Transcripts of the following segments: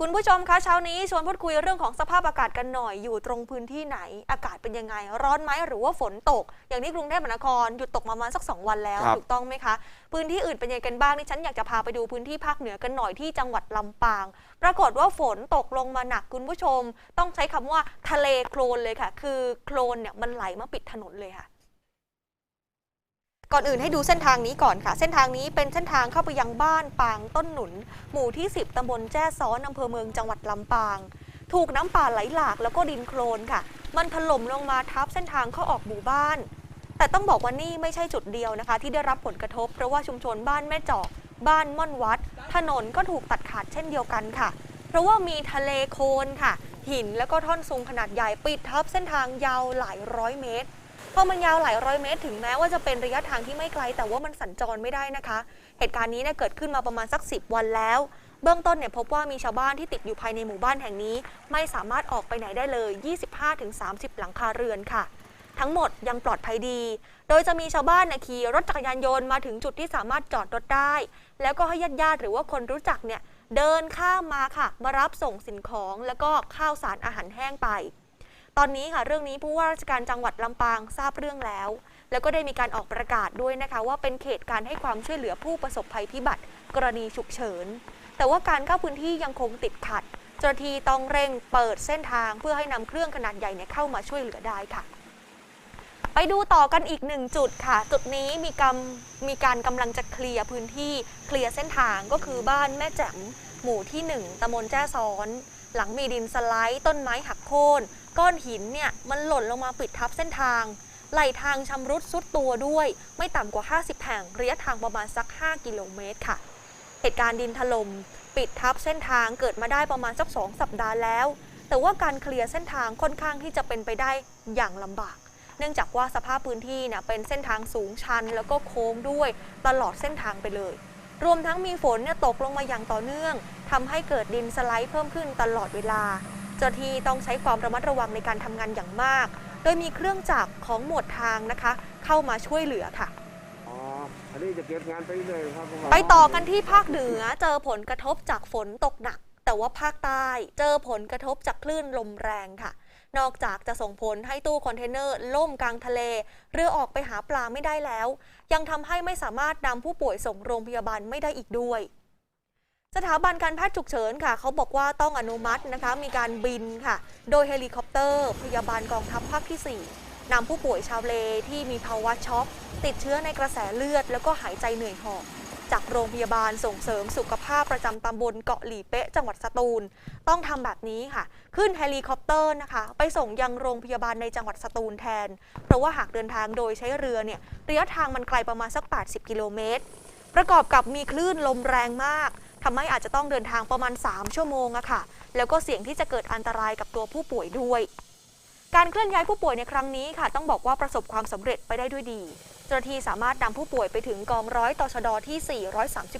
คุณผู้ชมคะเช้านี้ชวนพูดคุยเรื่องของสภาพอากาศกันหน่อยอยู่ตรงพื้นที่ไหน อากาศเป็นยังไง ร้อนไหมหรือว่าฝนตก อย่างที่กรุงเทพมหานครหยุดตกมาประมาณสักสองวันแล้วครับถูกต้องไหมคะ พื้นที่อื่นเป็นยังไงกันบ้างนี่ฉันอยากจะพาไปดูพื้นที่ภาคเหนือกันหน่อยที่จังหวัดลำปาง ปรากฏว่าฝนตกลงมาหนักคุณผู้ชม ต้องใช้คำว่าทะเลโคลนเลยค่ะ คือโคลนเนี่ยมันไหลมาปิดถนนเลยค่ะ ก่อนอื่นให้ดูเส้นทางนี้ก่อนค่ะ เส้นทางนี้เป็นเส้นทางเข้าไปยังบ้านปางต้นหนุน หมู่ที่ 10 ตำบลแจ้ซ้อนอำเภอเมืองจังหวัดลำปาง ถูกน้ำป่าไหลหลากแล้วก็ดินโคลนค่ะ มันถล่มลงมาทับเส้นทางเข้าออกหมู่บ้าน แต่ต้องบอกว่านี่ไม่ใช่จุดเดียวนะคะ ที่ได้รับผลกระทบ เพราะว่าชุมชนบ้านแม่จอก บ้านม่อนวัด ถนนก็ถูกตัดขาดเช่นเดียวกันค่ะ เพราะว่ามีทะเลโคลนค่ะ หินแล้วก็ท่อนซุงขนาดใหญ่ปิดทับเส้นทางยาวหลายร้อยเมตร พอมันยาวหลายร้อยเมตร ถึงแม้ว่าจะเป็นระยะทางที่ไม่ไกล แต่ว่ามันสัญจรไม่ได้นะคะ เหตุการณ์นี้เนี่ยเกิดขึ้นมาประมาณสัก 10 วันแล้ว เบื้องต้นเนี่ยพบว่ามีชาวบ้านที่ติดอยู่ภายในหมู่บ้านแห่งนี้ ไม่สามารถออกไปไหนได้เลย 25-30 หลังคาเรือนค่ะ ทั้งหมดยังปลอดภัยดี โดยจะมีชาวบ้านนขี่รถจักรยานยนต์มาถึงจุดที่สามารถจอดรถได้ แล้วก็ให้ญาติญาติหรือว่าคนรู้จักเนี่ยเดินข้ามมาค่ะ มารับส่งสิ่งของแล้วก็ข้าวสารอาหารแห้งไป ตอนนี้ค่ะเรื่องนี้ผู้ว่าราชการจังหวัดลำปางทราบเรื่องแล้ว แล้วก็ได้มีการออกประกาศด้วยนะคะ ว่าเป็นเขตการให้ความช่วยเหลือผู้ประสบภัยพิบัติ กรณีฉุกเฉิน แต่ว่าการเข้าพื้นที่ยังคงติดขัดเจ้าหน้าที่ต้องเร่งเปิดเส้นทางเพื่อให้นำเครื่องขนาดใหญ่เนี่ยเข้ามาช่วยเหลือได้ค่ะ ไปดูต่อกันอีกหนึ่งจุดค่ะ จุดนี้มีกำมีการกำลังจะเคลียร์พื้นที่เคลียร์เส้นทางก็คือบ้านแม่แจ่มหมู่ที่ 1ตำบลแจ้ซ้อน หลังมีดินสไลด์ ต้นไม้หักโค่นก้อนหินเนี่ยมันหล่นลงมาปิดทับเส้นทาง ไหลทางชำรุดซุดตัวด้วย ไม่ต่ำกว่า 50 แห่งระยะทางประมาณสัก 5 กิโลเมตรค่ะ เหตุการณ์ดินถล่มปิดทับเส้นทางเกิดมาได้ประมาณสักสองสัปดาห์แล้ว แต่ว่าการเคลียร์เส้นทางค่อนข้างที่จะเป็นไปได้อย่างลำบากเนื่องจากว่าสภาพพื้นที่เนี่ยเป็นเส้นทางสูงชันแล้วก็โค้งด้วยตลอดเส้นทางไปเลย รวมทั้งมีฝนเนี่ยตกลงมาอย่างต่อเนื่องทำให้เกิดดินสไลด์เพิ่มขึ้นตลอดเวลา เจ้าหน้าที่ต้องใช้ความระมัดระวังในการทำงานอย่างมาก โดยมีเครื่องจักรของหมวดทางนะคะ เข้ามาช่วยเหลือค่ะอ๋ออันนี้จะเก็บงานไปเลยครับผมไปต่อกันที่ภาคเหนือเจอผลกระทบจากฝนตกหนัก แต่ว่าภาคใต้เจอผลกระทบจากคลื่นลมแรงค่ะ นอกจากจะส่งผลให้ตู้คอนเทนเนอร์ล่มกลางทะเล เรือออกไปหาปลาไม่ได้แล้ว ยังทำให้ไม่สามารถนำผู้ป่วยส่งโรงพยาบาลไม่ได้อีกด้วยสถาบันการแพทย์ฉุกเฉินค่ะ เขาบอกว่าต้องอนุมัตินะคะมีการบินค่ะ โดยเฮลิคอปเตอร์ พยาบาลกองทัพภาคที่ 4นำผู้ป่วยชาวเลที่มีภาวะช็อกติดเชื้อในกระแสเลือด แล้วก็หายใจเหนื่อยหอบ จากโรงพยาบาลส่งเสริมสุขภาพประจำตำบลเกาะหลีเป๊ะจังหวัดสตูล ต้องทำแบบนี้ค่ะ ขึ้นเฮลิคอปเตอร์นะคะ ไปส่งยังโรงพยาบาลในจังหวัดสตูลแทน เพราะว่าหากเดินทางโดยใช้เรือเนี่ยระยะทางมันไกลประมาณสัก 80 กิโลเมตร ประกอบกับมีคลื่นลมแรงมากทำให้อาจจะต้องเดินทางประมาณ 3 ชั่วโมงอะค่ะ แล้วก็เสี่ยงที่จะเกิดอันตรายกับตัวผู้ป่วยด้วย การเคลื่อนย้ายผู้ป่วยในครั้งนี้ค่ะ ต้องบอกว่าประสบความสำเร็จไปได้ด้วยดี เจ้าหน้าที่สามารถนำผู้ป่วยไปถึงกองร้อยตชดที่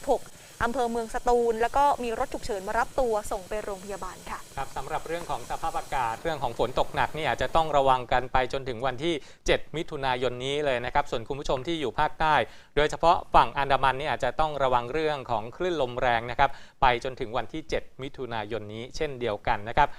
436 อำเภอเมืองสตูล แล้วก็มีรถฉุกเฉินมารับตัวส่งไปโรงพยาบาลค่ะ ครับสำหรับเรื่องของสภาพอากาศเรื่องของฝนตกหนักนี่อาจจะต้องระวังกันไปจนถึงวันที่ 7 มิถุนายนนี้เลยนะครับ ส่วนคุณผู้ชมที่อยู่ภาคใต้ โดยเฉพาะฝั่งอันดามันนี่อาจจะต้องระวังเรื่องของคลื่นลมแรงนะครับ ไปจนถึงวันที่ 7 มิถุนายนนี้เช่นเดียวกันนะครับ